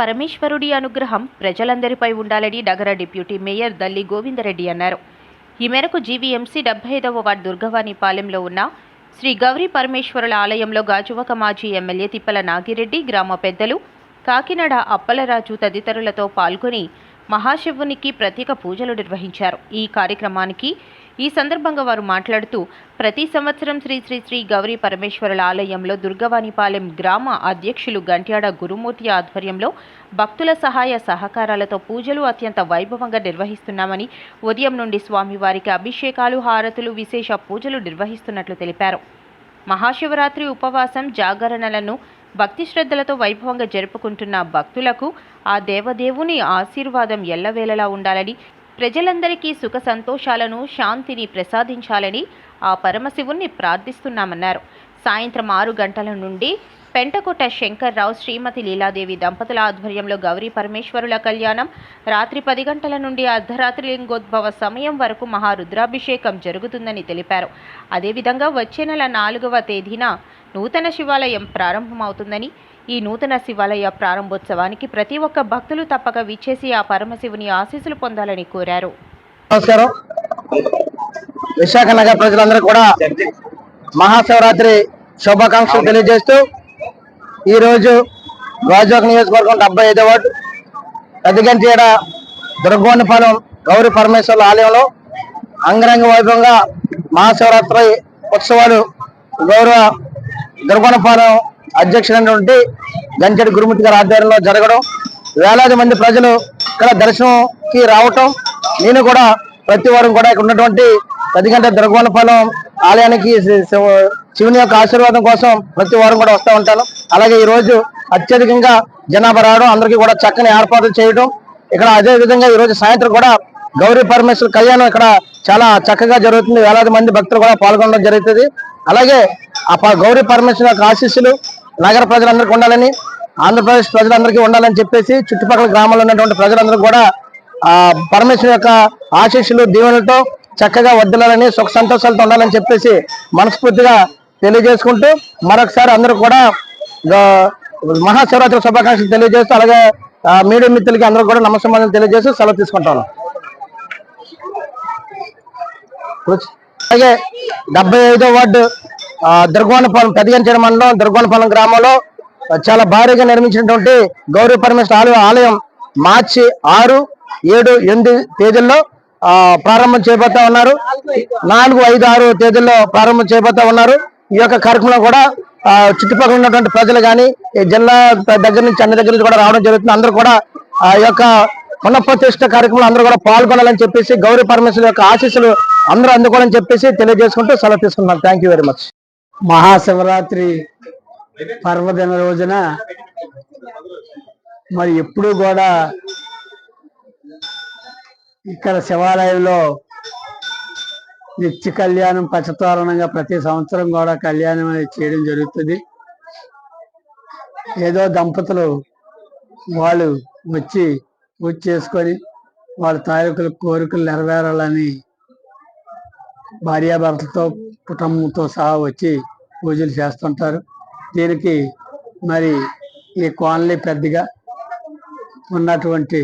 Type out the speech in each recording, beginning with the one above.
పరమేశ్వరుడి అనుగ్రహం ప్రజలందరిపై ఉండాలని నగర డిప్యూటీ మేయర్ దల్లి గోవిందరెడ్డి అన్నారు. ఈ మేరకు జీవీఎంసీ డెబ్బై ఐదవ వార్డు దుర్గవాణి పాలెంలో ఉన్న శ్రీ గౌరీ పరమేశ్వరుల ఆలయంలో గాజువక మాజీ ఎమ్మెల్యే తిప్పల నాగిరెడ్డి గ్రామ పెద్దలు కాకినాడ అప్పలరాజు తదితరులతో పాల్గొని మహాశివునికి ప్రత్యేక పూజలు నిర్వహించారు. ఈ కార్యక్రమానికి ఈ సందర్భంగా వారు మాట్లాడుతూ ప్రతి సంవత్సరం శ్రీ శ్రీ శ్రీ గౌరీ పరమేశ్వరుల ఆలయంలో దుర్గవాణిపాలెం గ్రామ అధ్యక్షులు గంట్యాడ గురుమూర్తి ఆధ్వర్యంలో భక్తుల సహాయ సహకారాలతో పూజలు అత్యంత వైభవంగా నిర్వహిస్తున్నామని ఉదయం నుండి స్వామివారికి అభిషేకాలు హారతులు విశేష పూజలు నిర్వహిస్తున్నట్లు తెలిపారు. మహాశివరాత్రి ఉపవాసం జాగరణలను భక్తి శ్రద్ధలతో వైభవంగా జరుపుకుంటున్న భక్తులకు ఆ దేవదేవుని ఆశీర్వాదం ఎల్లవేళలా ఉండాలని ప్రజలందరికీ సుఖ సంతోషాలను శాంతిని ప్రసాదించాలని ఆ పరమశివుణ్ణి ప్రార్థిస్తున్నామన్నారు. సాయంత్రం ఆరు గంటల నుండి పెంటకొట్ట శంకర్రావు శ్రీమతి లీలాదేవి దంపతుల ఆధ్వర్యంలో గౌరీ పరమేశ్వరుల కళ్యాణం. రాత్రి పది గంటల నుండి అర్ధరాత్రి లింగోద్భవ సమయం వరకు మహారుద్రాభిషేకం జరుగుతుందని తెలిపారు. అదేవిధంగా వచ్చే నెల నాలుగవ తేదీన నూతన శివాలయం ప్రారంభమవుతుందని ఈ నూతన శివాలయ ప్రారంభోత్సవానికి ప్రతి ఒక్క భక్తులు తప్పక విచ్చేసి ఆ పరమశివుని ఆశీస్సులు పొందాలని కోరారు. నమస్కారం. విశాఖ నగర ప్రజలందరూ కూడా మహాశివరాత్రి శుభాకాంక్షలు తెలియజేస్తూ ఈరోజు రోజు నియోజకవర్గం డెబ్బై ఐదో వార్డు పెద్దగంటేడ దుర్గోనిపాలెం గౌరీ పరమేశ్వరుల ఆలయంలో అంగరంగ వైభవంగా మహాశివరాత్రి ఉత్సవాలు గౌరవ దుర్గోనపాలెం అధ్యక్షుడైనటువంటి గంచెడి గురుమూర్తి గారి ఆధ్వర్యంలో జరగడం వేలాది మంది ప్రజలు ఇక్కడ దర్శనంకి రావటం నేను కూడా ప్రతి వారం కూడా ఇక్కడ ఉన్నటువంటి పెద్దగంట దుర్గోనపాలెం ఆలయానికి శివుని యొక్క ఆశీర్వాదం కోసం ప్రతి వారం కూడా వస్తూ ఉంటాను. అలాగే ఈ రోజు అత్యధికంగా జనాభా రావడం అందరికీ కూడా చక్కని ఏర్పాట్లు చేయడం. ఇక్కడ అదే విధంగా ఈ రోజు సాయంత్రం కూడా గౌరీ పరమేశ్వర కళ్యాణం ఇక్కడ చాలా చక్కగా జరుగుతుంది. వేలాది మంది భక్తులు కూడా పాల్గొనడం జరుగుతుంది. అలాగే ఆ ప- గౌరీ పరమేశ్వర యొక్క ఆశీస్సులు నగర ప్రజలందరికీ ఉండాలని ఆంధ్రప్రదేశ్ ప్రజలందరికీ ఉండాలని చెప్పేసి చుట్టుపక్కల గ్రామాల్లో ఉన్నటువంటి ప్రజలందరూ కూడా ఆ పరమేశ్వర యొక్క ఆశీస్సులు దీవెనలతో చక్కగా వడ్డలాలని సుఖ సంతోషాలతో ఉండాలని చెప్పేసి మనస్ఫూర్తిగా తెలియజేసుకుంటూ మరొకసారి అందరూ కూడా మహాశివరాత్రి శుభాకాంక్షలు తెలియజేస్తూ అలాగే ఆ, మీడియా మిత్రులకి అందరూ కూడా నమస్కారం తెలియజేస్తూ సెలవు తీసుకుంటాను. అలాగే డెబ్బై ఐదో వార్డు దుర్గోణపాలెం పెద్దగంచేడ మండలం దుర్గోణపాలెం గ్రామంలో చాలా భారీగా నిర్మించినటువంటి గౌరీ పరమేశ్వర ఆలయం మార్చి ఆరు ఏడు ఎనిమిది తేదీల్లో ప్రారంభం చేపడతా ఉన్నారు. నాలుగు ఐదు ఆరు తేదీల్లో ప్రారంభం చేపడతా ఉన్నారు. ఈ యొక్క కార్యక్రమం కూడా ఆ, చుట్టుపక్కల ఉన్నటువంటి ప్రజలు కానీ ఈ జిల్లా దగ్గర నుంచి అన్ని దగ్గర నుంచి కూడా రావడం జరుగుతుంది. అందరూ కూడా ఆ యొక్క పునఃప్రతిష్ట కార్యక్రమంలో అందరూ కూడా పాల్గొనాలని చెప్పేసి గౌరీ పరమేశ్వర యొక్క ఆశీస్సులు అందరూ అందుకోవాలని చెప్పేసి తెలియజేసుకుంటూ సెలవు తీసుకున్నాను thank you very much Mahashivratri పర్వదిన రోజున మరి ఎప్పుడు కూడా ఇక్కడ శివాలయంలో నిత్య కళ్యాణం పచ్చతోరణంగా ప్రతి సంవత్సరం కూడా కళ్యాణం అనేది చేయడం జరుగుతుంది. ఏదో దంపతులు వాళ్ళు వచ్చి పూజ చేసుకొని వాళ్ళ తాలూకుల కోరికలు నెరవేరాలని భార్యాభర్తలతో కుటుంబంతో సహా వచ్చి పూజలు చేస్తుంటారు. దీనికి మరి ఈ కోనలి పెద్దగా ఉన్నటువంటి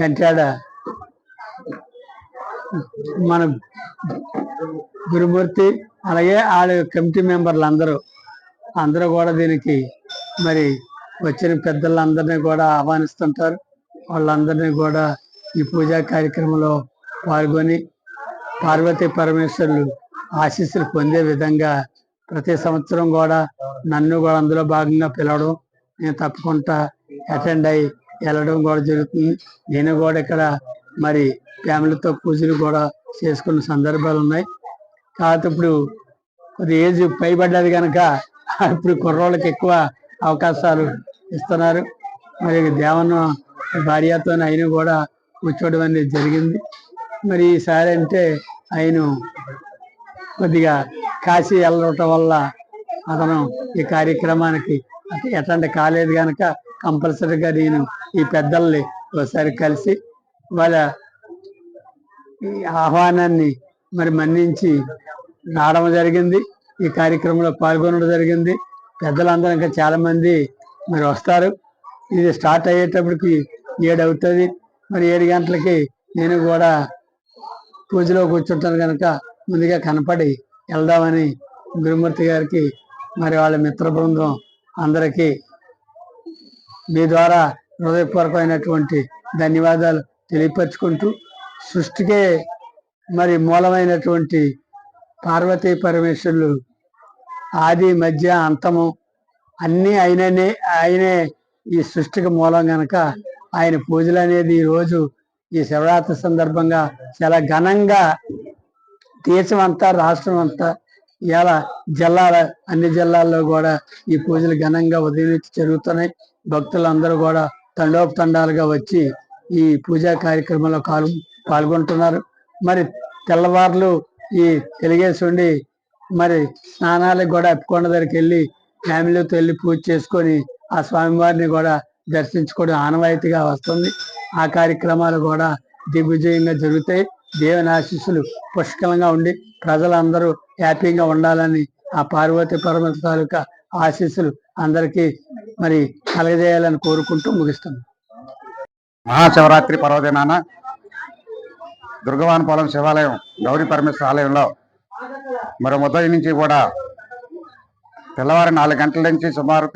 గంటాడ మన గురుమూర్తి అలాగే వాళ్ళ కమిటీ మెంబర్లు అందరూ అందరూ కూడా దీనికి మరి వచ్చిన పెద్దలందరినీ కూడా ఆహ్వానిస్తుంటారు. వాళ్ళందరినీ కూడా ఈ పూజా కార్యక్రమంలో పాల్గొని పార్వతీ పరమేశ్వరులు ఆశీస్సులు పొందే విధంగా ప్రతి సంవత్సరం కూడా నన్ను కూడా అందులో భాగంగా పిలవడం నేను తప్పకుండా అటెండ్ అయ్యి వెళ్ళడం కూడా జరుగుతుంది. నేను కూడా ఇక్కడ మరి ఫ్యామిలీతో పూజలు కూడా చేసుకున్న సందర్భాలు ఉన్నాయి. కాకపోతే ఇప్పుడు కొద్ది ఏజ్ పైబడ్డది కనుక ఇప్పుడు కుర్రోళ్ళకి ఎక్కువ అవకాశాలు ఇస్తున్నారు. మరి దేవన్న భార్యతో ఆయన కూడా కూర్చోవడం అనేది జరిగింది. మరి ఈసారి అంటే ఆయన కొద్దిగా కాశీ వెళ్ళటం వల్ల అతను ఈ కార్యక్రమానికి అటెండ్ కాలేదు కనుక కంపల్సరీగా నేను ఈ పెద్దల్ని ఒకసారి కలిసి వాళ్ళ ఈ ఆహ్వానాన్ని మరి మన్నించి రావడం జరిగింది. ఈ కార్యక్రమంలో పాల్గొనడం జరిగింది. పెద్దలందరూ ఇంకా చాలా మంది మరి వస్తారు. ఇది స్టార్ట్ అయ్యేటప్పటికి ఏడు అవుతుంది మరి ఏడు గంటలకి నేను కూడా పూజలో కూర్చుంటాను కనుక ముందుగా కనపడి వెళ్దామని గురుమూర్తి గారికి మరి వాళ్ళ మిత్ర బృందం అందరికీ మీ ద్వారా హృదయపూర్వకమైనటువంటి ధన్యవాదాలు తెలియపరుచుకుంటూ సృష్టికే మరి మూలమైనటువంటి పార్వతీ పరమేశ్వరులు ఆది మధ్య అంతము అన్నీ ఆయననే ఆయనే ఈ సృష్టికి మూలం గనక ఆయన పూజలు అనేది ఈ రోజు ఈ శివరాత్రి సందర్భంగా చాలా ఘనంగా దేశం అంతా రాష్ట్రం అంతా ఇలా జిల్లాల అన్ని జిల్లాల్లో కూడా ఈ పూజలు ఘనంగా ఉదయం నుంచి జరుగుతున్నాయి. భక్తులందరూ కూడా తండోపతండాలుగా వచ్చి ఈ పూజా కార్యక్రమంలో కాలు పాల్గొంటున్నారు. మరి తెల్లవార్లు ఈ తెలుగేసి ఉండి మరి స్నానాలకు కూడా అప్పుకొండ దగ్గరికి వెళ్ళి ఫ్యామిలీతో వెళ్ళి పూజ చేసుకొని ఆ స్వామివారిని కూడా దర్శించుకోవడం ఆనవాయితీగా వస్తుంది. ఆ కార్యక్రమాలు కూడా దిగ్విజయంగా జరుగుతాయి. దేవుని ఆశీస్సులు పుష్కలంగా ఉండి ప్రజలందరూ హ్యాపీగా ఉండాలని ఆ పార్వతి పరమత తాలూకా ఆశీస్సులు అందరికీ మరి కలగజేయాలని కోరుకుంటూ ముగిస్తున్నాను. మహాశివరాత్రి పర్వదినాన దుర్గవానపాలెం శివాలయం గౌరీ పరమేశ్వర ఆలయంలో మరి ఉదయం నుంచి కూడా తెల్లవారి నాలుగు గంటల నుంచి సుమారు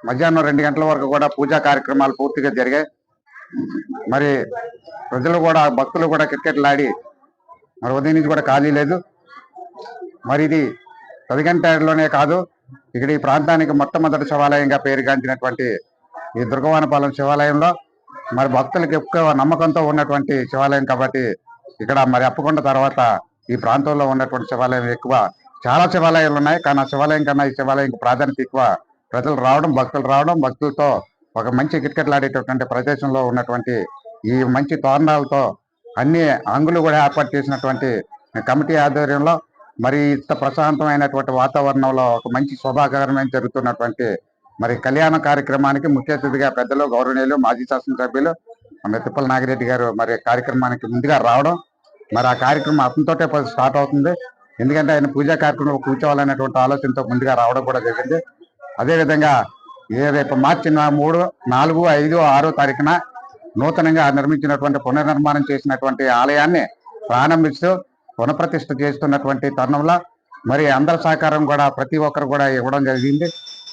మధ్యాహ్నం రెండు గంటల వరకు కూడా పూజా కార్యక్రమాలు పూర్తిగా జరిగాయి. మరి ప్రజలు కూడా భక్తులు కూడా క్రికెట్లు ఆడి మరి ఉదయం నుంచి కూడా ఖాళీ లేదు. మరి ఇది పదిగంటలోనే కాదు ఇక్కడ ఈ ప్రాంతానికి మొట్టమొదటి శివాలయంగా పేరుగాంచినటువంటి ఈ దుర్గవానపాలెం శివాలయంలో మరి భక్తులకు ఎక్కువ నమ్మకంతో ఉన్నటువంటి శివాలయం కాబట్టి ఇక్కడ మరి అప్పకొండ తర్వాత ఈ ప్రాంతంలో ఉన్నటువంటి శివాలయం ఎక్కువ. చాలా శివాలయాలు ఉన్నాయి కానీ ఆ శివాలయం కన్నా ఈ శివాలయం ప్రాధాన్యత ఎక్కువ. ప్రజలు రావడం భక్తులు రావడం భక్తులతో ఒక మంచి క్రికెట్లు ప్రదేశంలో ఉన్నటువంటి ఈ మంచి తోరణాలతో అన్ని అంగులు కూడా ఏర్పాటు చేసినటువంటి కమిటీ ఆధ్వర్యంలో మరి ఇంత ప్రశాంతమైనటువంటి వాతావరణంలో ఒక మంచి శోభాకరమైన జరుగుతున్నటువంటి మరి కళ్యాణ కార్యక్రమానికి ముఖ్య అతిథిగా పెద్దలు గౌరవనీయులు మాజీ శాసనసభ్యులు మన నాగిరెడ్డి గారు మరి కార్యక్రమానికి ముందుగా రావడం మరి ఆ కార్యక్రమం అతనితోటే స్టార్ట్ అవుతుంది. ఎందుకంటే ఆయన పూజా కార్యక్రమంలో కూర్చోవాలనేటువంటి ఆలోచనతో ముందుగా రావడం కూడా జరిగింది. అదేవిధంగా ఏ రేపు మార్చి మూడు నాలుగు ఐదు ఆరో తారీఖున నూతనంగా నిర్మించినటువంటి పునర్నిర్మాణం చేసినటువంటి ఆలయాన్ని ప్రారంభిస్తూ పునఃప్రతిష్ఠ చేస్తున్నటువంటి తరుణంలో మరి అందరి సహకారం కూడా ప్రతి ఒక్కరు కూడా ఇవ్వడం జరిగింది.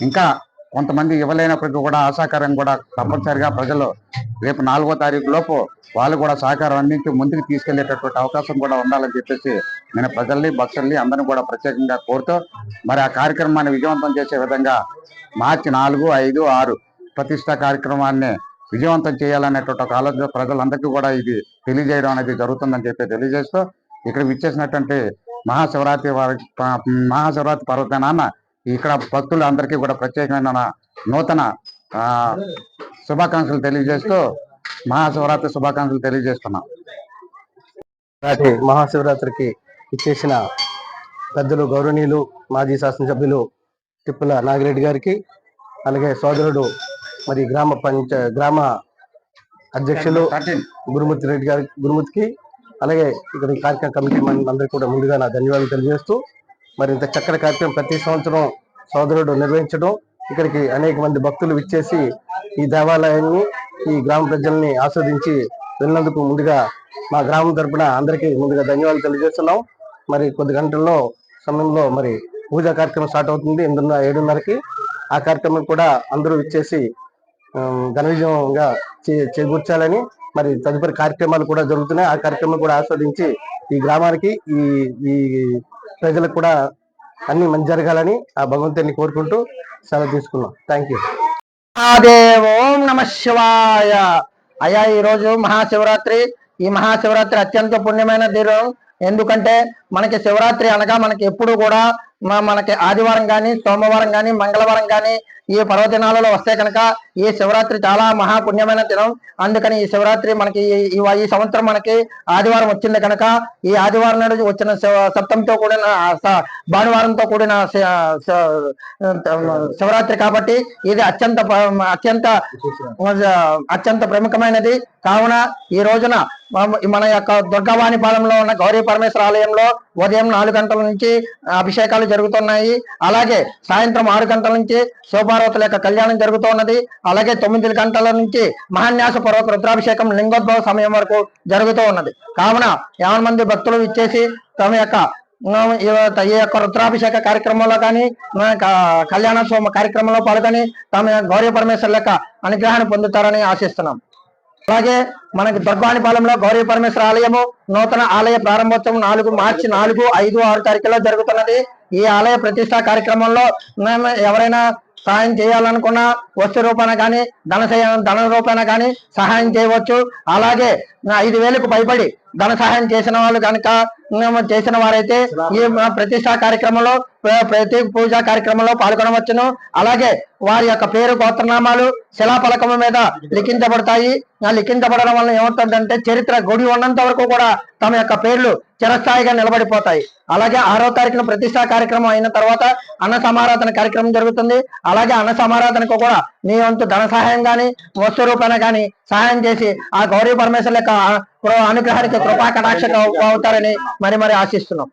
ఇంకా కొంతమంది ఇవ్వలేనప్పటికీ కూడా ఆ కూడా తప్పనిసరిగా ప్రజలు రేపు నాలుగో తారీఖు లోపు వాళ్ళు కూడా సహకారం అందించి ముందుకు తీసుకెళ్ళేటటువంటి అవకాశం కూడా ఉండాలని చెప్పేసి నేను ప్రజల్ని భక్తుల్ని అందరిని కూడా ప్రత్యేకంగా కోరుతూ మరి ఆ కార్యక్రమాన్ని విజయవంతం చేసే విధంగా మార్చి నాలుగు ఐదు ఆరు ప్రతిష్ట కార్యక్రమాన్ని విజయవంతం చేయాలనేటువంటి ఒక ఆలోచన ప్రజలందరికీ కూడా ఇది తెలియజేయడం అనేది జరుగుతుందని చెప్పి తెలియజేస్తూ ఇక్కడ విచ్చేసినటువంటి మహాశివరాత్రి వారి మహాశివరాత్రి పర్వతనాన్న ఇక్కడ భక్తులు అందరికీ కూడా ప్రత్యేకమైన నూతన ఆ, శుభాకాంక్షలు తెలియజేస్తూ మహాశివరాత్రి శుభాకాంక్షలు తెలియజేస్తున్నాం. నాటి మహాశివరాత్రికి ఇచ్చేసిన పెద్దలు గౌరవనీయులు మాజీ శాసనసభ్యులు తిప్పుల నాగిరెడ్డి గారికి అలాగే సోదరుడు మరి గ్రామ పంచ గ్రామ అధ్యక్షులు గురుమూర్తి రెడ్డి గారి గురుమూర్తికి అలాగే ఇక్కడ కార్యక్రమ కమిటీ అందరికీ కూడా ముందుగా నా ధన్యవాదాలు తెలియజేస్తూ మరి ఇంత చక్కటి కార్యక్రమం ప్రతి సంవత్సరం సోదరుడు నిర్వహించడం ఇక్కడికి అనేక మంది భక్తులు విచ్చేసి ఈ దేవాలయాన్ని ఈ గ్రామ ప్రజల్ని ఆస్వాదించి వెళ్ళినందుకు ముందుగా మా గ్రామం తరపున అందరికీ ముందుగా ధన్యవాదాలు తెలియజేస్తున్నాం. మరి కొద్ది గంటల్లో సమయంలో మరి పూజా కార్యక్రమం స్టార్ట్ అవుతుంది ఎనిమిదిన్నర ఏడున్నరకి. ఆ కార్యక్రమం కూడా అందరూ ఇచ్చేసి ఘన విజయంగా చే- చేకూర్చాలని మరి తదుపరి కార్యక్రమాలు కూడా జరుగుతున్నాయి. ఆ కార్యక్రమం కూడా ఆస్వాదించి ఈ గ్రామానికి ఈ ఈ ప్రజలకు కూడా అన్ని మంచి జరగాలని ఆ భగవంతుని కోరుకుంటూ సెలవు తీసుకున్నాం. థ్యాంక్ యూ మహాదేవ్ ఓం నమ శివాయ. అయ్యా ఈ రోజు మహాశివరాత్రి. ఈ మహాశివరాత్రి అత్యంత పుణ్యమైన దినం. ఎందుకంటే మనకి శివరాత్రి అనగా మనకి ఎప్పుడు కూడా మనకి ఆదివారం గాని సోమవారం గాని మంగళవారం గాని ఈ పర్వదినాలలో వస్తే కనుక ఈ శివరాత్రి చాలా మహా పుణ్యమైన దినం. అందుకని ఈ శివరాత్రి మనకి ఈ- సంవత్సరం మనకి ఆదివారం వచ్చింది కనుక ఈ ఆదివారం నాడు వచ్చిన సప్తంతో కూడిన భానువారంతో కూడిన శివరాత్రి కాబట్టి ఇది అత్యంత అత్యంత అత్యంత ప్రముఖమైనది. కావున ఈ రోజున మన- యొక్క యొక్క దుర్గవాణిపాలెంలో ఉన్న గౌరీ పరమేశ్వర ఆలయంలో ఉదయం నాలుగు గంటల నుంచి అభిషేకాలు జరుగుతున్నాయి. అలాగే సాయంత్రం ఆరు గంటల నుంచి శోభారవతుల యొక్క కళ్యాణం జరుగుతున్నది. అలాగే తొమ్మిది గంటల నుంచి మహాన్యాస పూర్వక రుద్రాభిషేకం లింగోద్భవ సమయం వరకు జరుగుతూ ఉన్నది. కావున యావన్ మంది భక్తులు ఇచ్చేసి తమ యొక్క ఈ యొక్క రుద్రాభిషేక కార్యక్రమంలో కానీ కళ్యాణోత్సవ కార్యక్రమంలో పాల్గొని తమ గౌరీ పరమేశ్వర్ యొక్క అనుగ్రహాన్ని పొందుతారని ఆశిస్తున్నాం. అలాగే మనకి దుర్గానిపాలెంలో గౌరీ పరమేశ్వర ఆలయము నూతన ఆలయ ప్రారంభోత్సవం నాలుగు మార్చి నాలుగు ఐదు ఆరు తారీఖులో జరుగుతున్నది. ఈ ఆలయ ప్రతిష్టా కార్యక్రమంలో మేము ఎవరైనా సహాయం చేయాలనుకున్న వస్తు రూపాన కానీ ధన ధన రూపాన కానీ సహాయం చేయవచ్చు. అలాగే ఐదు వేలకు భయపడి ధన సహాయం చేసిన వాళ్ళు కనుక చేసిన వారైతే ఈ ప్రతిష్టా కార్యక్రమంలో ప్రతి పూజా కార్యక్రమంలో పాల్గొనవచ్చును. అలాగే వారి యొక్క పేరు గోత్రనామాలు శిలాఫలకము మీద లిఖించబడతాయి. ఆ లిఖించబడడం వల్ల ఏమవుతుందంటే చరిత్ర గుడి ఉన్నంత వరకు కూడా తమ యొక్క పేర్లు చిరస్థాయిగా నిలబడిపోతాయి. అలాగే ఆరో తారీఖున ప్రతిష్టా కార్యక్రమం అయిన తర్వాత అన్న సమారాధన కార్యక్రమం జరుగుతుంది. అలాగే అన్న సమారాధనకు కూడా నీ వంతు ధన సహాయం గాని వస్తు రూపాన కానీ సహాయం చేసి ఆ గౌరీ పరమేశ్వర్ యొక్క అనుగ్రహానికి కృపా కటాక్ష అవుతారని మరి మరి ఆశిస్తున్నాం.